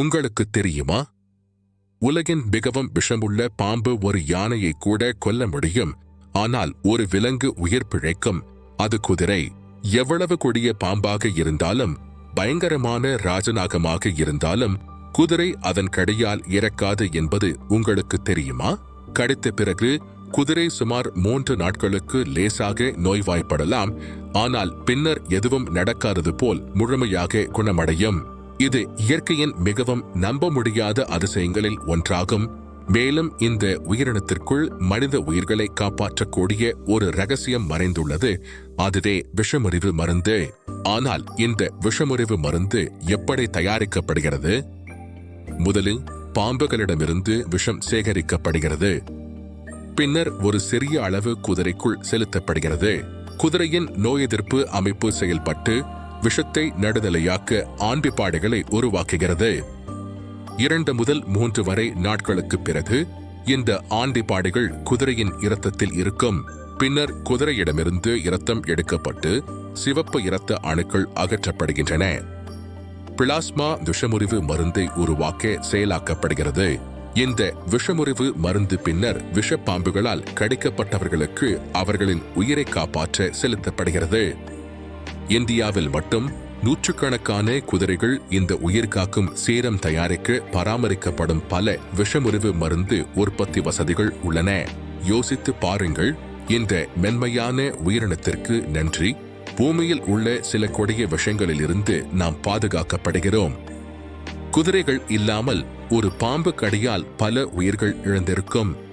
உங்களுக்கு தெரியுமா? உலகின் மிகவும் விஷமுள்ள பாம்பு ஒரு யானையை கூட கொல்ல முடியும். ஆனால் ஒரு விலங்கு உயிர் பிழைக்கும். அது குதிரை. எவ்வளவு கொடிய பாம்பாக இருந்தாலும் பயங்கரமான ராஜநாகமாக இருந்தாலும் குதிரை அதன் கடையால் இறக்காது என்பது உங்களுக்கு தெரியுமா? கடித்த பிறகு குதிரை சுமார் மூன்று நாட்களுக்கு லேசாக நோய்வாய்ப்படலாம். ஆனால் பின்னர் எதுவும் நடக்காதது போல் முழுமையாக குணமடையும். இது இயற்கையின் மிகவும் நம்ப முடியாத அதிசயங்களில் ஒன்றாகும். மேலும் இந்த உயிரினத்திற்குள் மனித உயிர்களை காப்பாற்றக்கூடிய ஒரு ரகசியம் மறைந்துள்ளது. அதுவே விஷமுறிவு மருந்து. ஆனால் இந்த விஷமுறிவு மருந்து எப்படி தயாரிக்கப்படுகிறது? முதலில் பாம்புகளிடமிருந்து விஷம் சேகரிக்கப்படுகிறது. பின்னர் ஒரு சிறிய அளவு குதிரைக்குள் செலுத்தப்படுகிறது. குதிரையின் நோய் எதிர்ப்பு அமைப்பு செயல்பட்டு விஷத்தை நடுதலையாக்க ஆண்பிப்பாடுகளை உருவாக்குகிறது. இரண்டு முதல் மூன்று வரை நாட்களுக்கு பிறகு இந்த ஆண்டிப்பாடுகள் குதிரையின் இரத்தத்தில் இருக்கும். பின்னர் குதிரையிடமிருந்து இரத்தம் எடுக்கப்பட்டு சிவப்பு இரத்த அணுக்கள் அகற்றப்படுகின்றன. பிளாஸ்மா விஷமுறிவு மருந்தை உருவாக்க செயலாக்கப்படுகிறது. இந்த விஷமுறிவு மருந்து பின்னர் விஷப்பாம்புகளால் கடிக்கப்பட்டவர்களுக்கு அவர்களின் உயிரை காப்பாற்ற செலுத்தப்படுகிறது. இந்தியாவில் மட்டும் நூற்றுக்கணக்கான குதிரைகள் இந்த உயிர் காக்கும் சேரம் தயாரிக்க பராமரிக்கப்படும் பல விஷமுறிவு மருந்து உற்பத்தி வசதிகள் உள்ளன. யோசித்து பாருங்கள் இந்த மென்மையான உயிரினத்திற்கு நன்றி. பூமியில் உள்ள சில கொடிய விஷயங்களிலிருந்து நாம் பாதுகாக்கப்படுகிறோம். குதிரைகள் இல்லாமல் ஒரு பாம்பு கடியால் பல உயிர்கள் இழந்திருக்கும்.